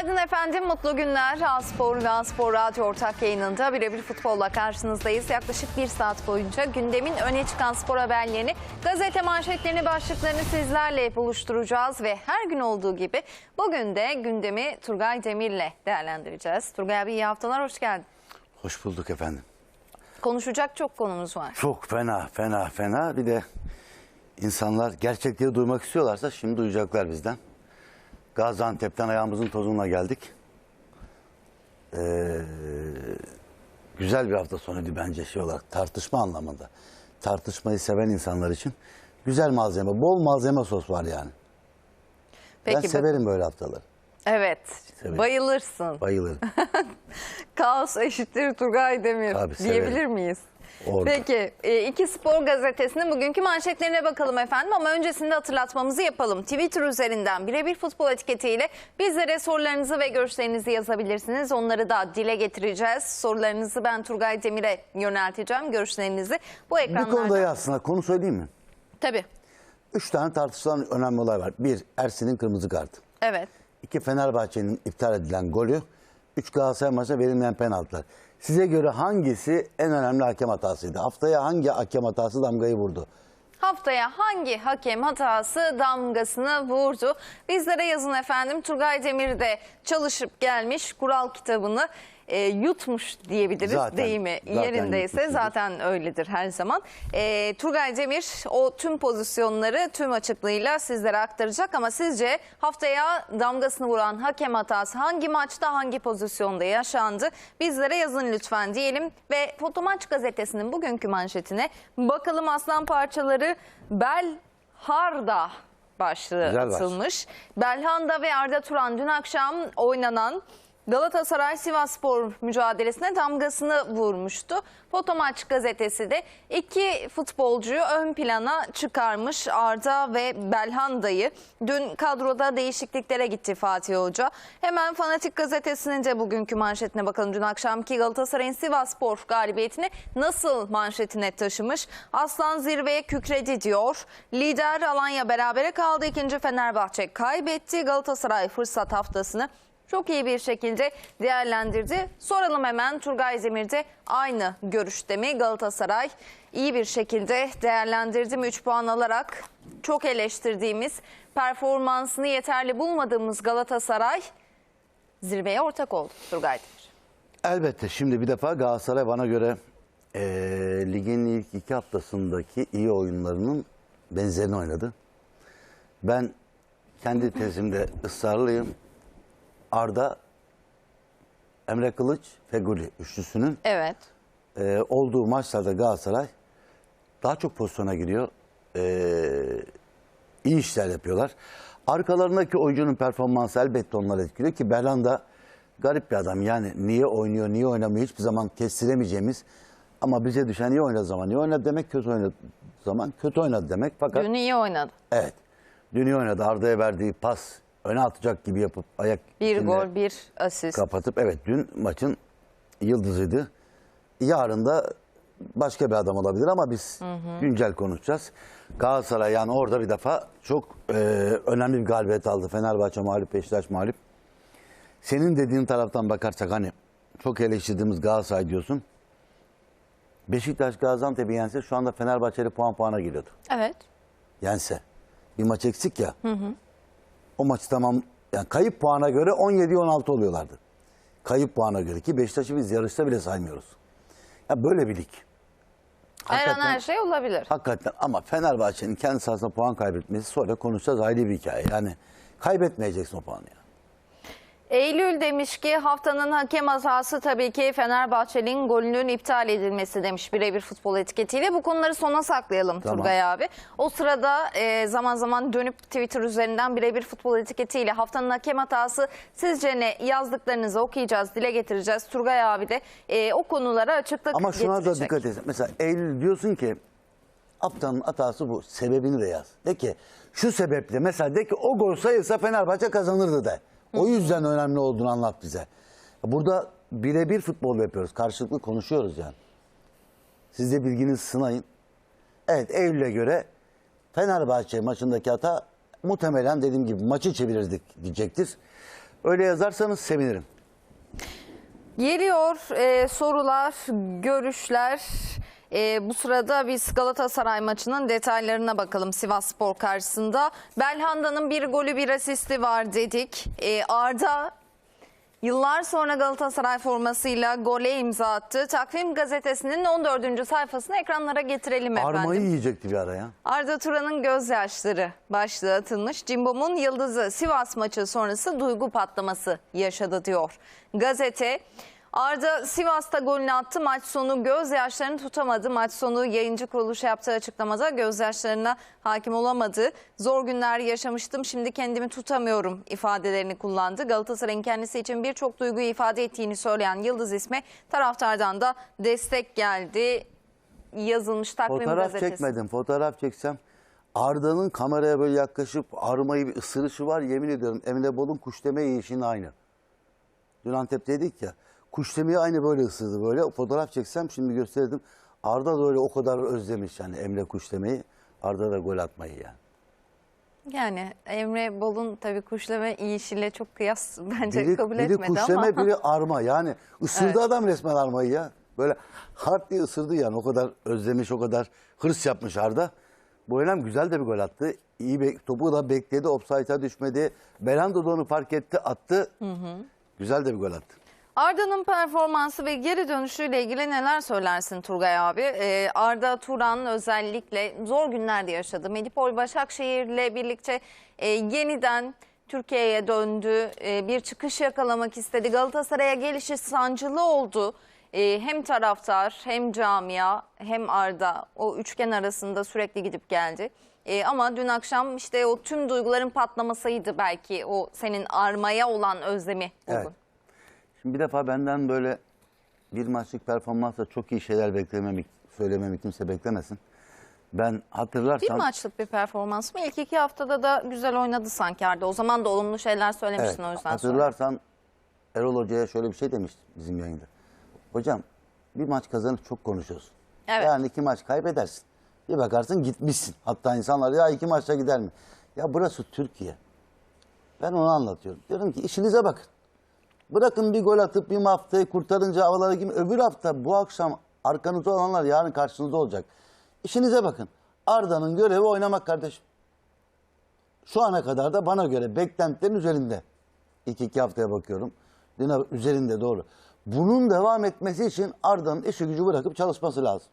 Günaydın efendim, mutlu günler. Aspor ve Aspor Radyo ortak yayınında birebir futbolla karşınızdayız. Yaklaşık bir saat boyunca gündemin öne çıkan spor haberlerini, gazete manşetlerini, başlıklarını sizlerle buluşturacağız. Ve her gün olduğu gibi bugün de gündemi Turgay Demir'le değerlendireceğiz. Turgay abi iyi haftalar, hoş geldin. Hoş bulduk efendim. Konuşacak çok konumuz var. Çok fena, fena, fena. Bir de insanlar gerçekleri duymak istiyorlarsa şimdi duyacaklar bizden. Gaziantep'ten ayağımızın tozuna geldik. Ee, güzel bir hafta sonuydu bence şey olarak tartışma anlamında. Tartışmayı seven insanlar için güzel malzeme, bol malzeme sos var yani. ben Peki, severim böyle haftaları. Evet, Severim. bayılırsın. Bayılırım. Kaos eşittir Turgay Demir Tabii, diyebilir severim. miyiz? Orada. Peki, e, iki spor gazetesinin bugünkü manşetlerine bakalım efendim ama öncesinde hatırlatmamızı yapalım. Twitter üzerinden birebir futbol etiketiyle bizlere sorularınızı ve görüşlerinizi yazabilirsiniz. Onları da dile getireceğiz. Sorularınızı ben Turgay Demir'e yönelteceğim. Görüşlerinizi bu Bu ekranlarda. konuda aslında konu söyleyeyim mi? Tabii, Üç tane tartışılan önemli olay var. Bir, Ersin'in kırmızı kartı. evet. İki Fenerbahçe'nin iptal edilen golü. Üç Galatasaray maçına verilmeyen penaltılar. Size göre hangisi en önemli hakem hatasıydı? Haftaya hangi hakem hatası damgayı vurdu? Haftaya hangi hakem hatası damgasını vurdu? Bizlere yazın efendim. Turgay Demir de çalışıp gelmiş kural kitabını e, yutmuş diyebiliriz Zaten- değil mi? zaten Yerindeyse yutmuştur. zaten öyledir her zaman. E, Turgay Demir o tüm pozisyonları tüm açıklığıyla sizlere aktaracak ama sizce haftaya damgasını vuran hakem hatası hangi maçta hangi pozisyonda yaşandı? Bizlere yazın lütfen diyelim ve Fotomaç gazetesinin bugünkü manşetine bakalım aslan parçaları Belharda başlığı Güzel baş. atılmış. Belhanda ve Arda Turan dün akşam oynanan Galatasaray Sivasspor mücadelesine damgasını vurmuştu. Fotomaç gazetesi de iki futbolcuyu ön plana çıkarmış Arda ve Belhanda'yı. Dün kadroda değişikliklere gitti Fatih Hoca. Hemen Fanatik gazetesinin de bugünkü manşetine bakalım. Dün akşamki Galatasaray'ın Sivasspor galibiyetini nasıl manşetine taşımış? Aslan zirveye kükredi diyor. Lider Alanya berabere kaldı. İkinci Fenerbahçe kaybetti. Galatasaray fırsat haftasını çok iyi bir şekilde değerlendirdi. Soralım hemen Turgay Demir'de aynı görüşte mi Galatasaray iyi bir şekilde değerlendirdi mi 3 puan alarak çok eleştirdiğimiz performansını yeterli bulmadığımız Galatasaray zirveye ortak oldu Turgay Demir. Elbette şimdi bir defa Galatasaray bana göre eee, ligin ilk iki haftasındaki iyi oyunlarının benzerini oynadı. Ben kendi tezimde ısrarlıyım. Arda, Emre Kılıç, Feguli üçlüsünün Evet. e, olduğu maçlarda Galatasaray daha çok pozisyona giriyor. E, iyi işler yapıyorlar. Arkalarındaki oyuncunun performansı elbette onları etkiliyor ki Belhanda garip bir adam. Yani niye oynuyor, niye oynamıyor hiçbir zaman kestiremeyeceğimiz ama bize düşen iyi oynadığı zaman iyi oynadı demek, kötü oynadı zaman kötü oynadı demek. Fakat Dün iyi oynadı. evet, dün iyi oynadı. Arda'ya verdiği pas öne atacak gibi yapıp ayak Bir gol, bir asist. kapatıp evet dün maçın yıldızıydı. Yarın da başka bir adam olabilir ama biz güncel konuşacağız. Galatasaray yani orada bir defa çok e, önemli bir galibiyet aldı. Fenerbahçe mağlup, Beşiktaş mağlup. Senin dediğin taraftan bakarsak hani çok eleştirdiğimiz Galatasaray diyorsun. Beşiktaş Gaziantep'i yense şu anda Fenerbahçeli puan puana giriyordu. Evet. Yense. Bir maç eksik ya. O maçı tamam yani kayıp puana göre 17-16 oluyorlardı. Kayıp puana göre ki Beşiktaş'ı biz yarışta bile saymıyoruz. Ya böyle bir lig. Her an her şey olabilir. Hakikaten ama Fenerbahçe'nin kendi sahasında puan kaybetmesi sonra konuşacağız ayrı bir hikaye. Yani kaybetmeyeceksin o puanı ya. Eylül demiş ki haftanın hakem hatası tabii ki Fenerbahçe'nin golünün iptal edilmesi demiş birebir futbol etiketiyle. Bu konuları sona saklayalım Tamam. Turgay abi. O sırada e, zaman zaman dönüp Twitter üzerinden birebir futbol etiketiyle haftanın hakem hatası sizce ne yazdıklarınızı okuyacağız, dile getireceğiz. Turgay abi de e, o konulara açıklık Ama şuna da getirecek. dikkat et. Mesela Eylül diyorsun ki Aptanın hatası bu. Sebebini de yaz. De ki şu sebeple mesela de ki o gol sayılsa Fenerbahçe kazanırdı de. O yüzden önemli olduğunu anlat bize. Burada birebir futbol yapıyoruz. Karşılıklı konuşuyoruz yani. Siz de bilginizi sınayın. Evet Eylül'e göre Fenerbahçe maçındaki hata muhtemelen dediğim gibi maçı çevirirdik diyecektir. Öyle yazarsanız sevinirim. Geliyor e, sorular, görüşler. E, bu sırada biz Galatasaray maçının detaylarına bakalım Sivas Spor karşısında. Belhanda'nın bir golü bir asisti var dedik. E, Arda yıllar sonra Galatasaray formasıyla gole imza attı. Takvim gazetesinin 14. sayfasını ekranlara getirelim efendim. Armayı yiyecekti bir ara ya. Arda Turan'ın gözyaşları başlığı atılmış. Cimbom'un yıldızı Sivas maçı sonrası duygu patlaması yaşadı diyor. Gazete Arda Sivas'ta golünü attı. Maç sonu gözyaşlarını tutamadı. Maç sonu yayıncı kuruluş yaptığı açıklamada gözyaşlarına hakim olamadı. Zor günler yaşamıştım. Şimdi kendimi tutamıyorum ifadelerini kullandı. Galatasaray'ın kendisi için birçok duyguyu ifade ettiğini söyleyen Yıldız ismi taraftardan da destek geldi. Yazılmış takvim Fotoğraf gazetesi. çekmedim. Fotoğraf çeksem Arda'nın kameraya böyle yaklaşıp armayı bir ısırışı var. Yemin ediyorum Emre Bol'un kuşleme yiyişinin aynı. Dün Antep'teydik ya. Kuşlemeyi aynı böyle ısırdı böyle. Fotoğraf çeksem şimdi gösterdim. Arda da öyle o kadar özlemiş yani Emre kuşlemeyi. Arda da gol atmayı yani. Yani Emre Bol'un tabii kuşlama iyişiyle çok kıyas bence Biri, kabul biri etmedi kuşleme ama. biri arma. Yani ısırdı adam resmen armayı ya. Böyle hard diye ısırdı yani. O kadar özlemiş, o kadar hırs yapmış Arda. Bu önem güzel de bir gol attı. İyi bek- topu da bekledi, offside'a düşmedi. Belhanda da onu fark etti, attı. Güzel de bir gol attı. Arda'nın performansı ve geri dönüşüyle ilgili neler söylersin Turgay abi? Ee, Arda Turan özellikle zor günlerde yaşadı. Medipol Başakşehir'le birlikte e, yeniden Türkiye'ye döndü. E, bir çıkış yakalamak istedi. Galatasaray'a gelişi sancılı oldu. E, hem taraftar hem camia hem Arda o üçgen arasında sürekli gidip geldi. E, ama dün akşam işte o tüm duyguların patlamasıydı belki o senin armaya olan özlemi. Evet. Şimdi bir defa benden böyle bir maçlık performansla çok iyi şeyler beklememi, söylememi kimse beklemesin. Ben Bir hatırlarsan... maçlık bir performans mı? İlk iki haftada da güzel oynadı sanki Arda. O zaman da olumlu şeyler söylemiştin Evet, o yüzden sonra. hatırlarsan Erol Hoca'ya şöyle bir şey demişti bizim yayında. Hocam bir maç kazanıp çok konuşuyorsun. Evet. Yani iki maç kaybedersin. Bir bakarsın gitmişsin. Hatta insanlar ya iki maçta gider mi? Ya burası Türkiye. Ben onu anlatıyorum. Diyorum ki işinize bakın. Bırakın bir gol atıp bir haftayı kurtarınca havalara gibi. Öbür hafta bu akşam arkanızda olanlar yarın karşınızda olacak. İşinize bakın. Arda'nın görevi oynamak kardeşim. Şu ana kadar da bana göre beklentilerin üzerinde. İlk iki haftaya bakıyorum. Yine üzerinde doğru. Bunun devam etmesi için Arda'nın işi gücü bırakıp çalışması lazım.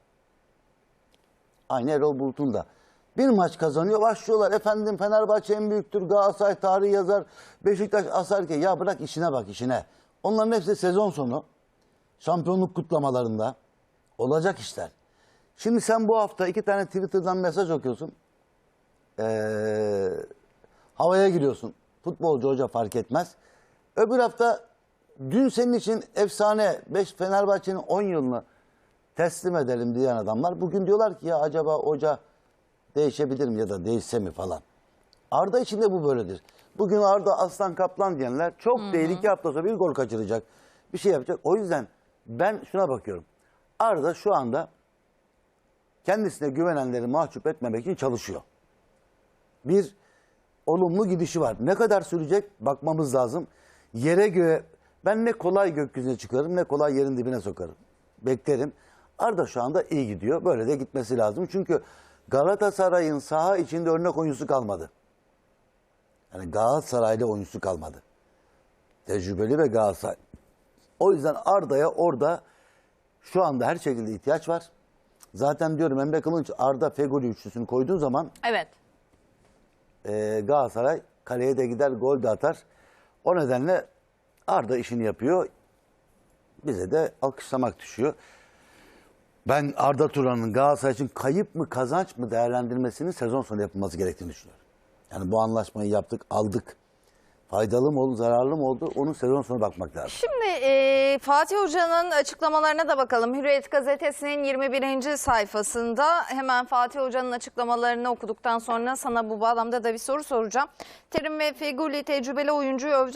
Aynı Erol Bulut'un da. Bir maç kazanıyor başlıyorlar. Efendim Fenerbahçe en büyüktür. Galatasaray tarihi yazar. Beşiktaş asar ki ya bırak işine bak işine. Onların hepsi sezon sonu. Şampiyonluk kutlamalarında. Olacak işler. Şimdi sen bu hafta iki tane Twitter'dan mesaj okuyorsun. Ee, havaya giriyorsun. Futbolcu hoca fark etmez. Öbür hafta dün senin için efsane 5 Fenerbahçe'nin 10 yılını teslim edelim diyen adamlar bugün diyorlar ki ya acaba hoca değişebilir mi ya da değişse mi falan. Arda için de bu böyledir. Bugün Arda Aslan Kaplan diyenler çok değil iki hafta sonra bir gol kaçıracak. Bir şey yapacak. O yüzden ben şuna bakıyorum. Arda şu anda kendisine güvenenleri mahcup etmemek için çalışıyor. Bir olumlu gidişi var. Ne kadar sürecek bakmamız lazım. Yere göğe ben ne kolay gökyüzüne çıkarım ne kolay yerin dibine sokarım. Beklerim. Arda şu anda iyi gidiyor. Böyle de gitmesi lazım. Çünkü Galatasaray'ın saha içinde örnek oyuncusu kalmadı. Yani Galatasaray'da oyuncusu kalmadı. Tecrübeli ve Galatasaray. O yüzden Arda'ya orada şu anda her şekilde ihtiyaç var. Zaten diyorum Emre Kılınç Arda Fegoli üçlüsünü koyduğun zaman Evet. e, Galatasaray kaleye de gider, gol de atar. O nedenle Arda işini yapıyor. Bize de alkışlamak düşüyor. Ben Arda Turan'ın Galatasaray için kayıp mı kazanç mı değerlendirmesinin sezon sonu yapılması gerektiğini düşünüyorum. Yani bu anlaşmayı yaptık, aldık. Faydalı mı oldu, zararlı mı oldu? Onun sezon sonu bakmak lazım. Şimdi e, Fatih Hoca'nın açıklamalarına da bakalım. Hürriyet gazetesinin 21. sayfasında hemen Fatih Hoca'nın açıklamalarını okuduktan sonra sana bu bağlamda da bir soru soracağım. Terim ve Feguli tecrübeli oyuncuyu övdü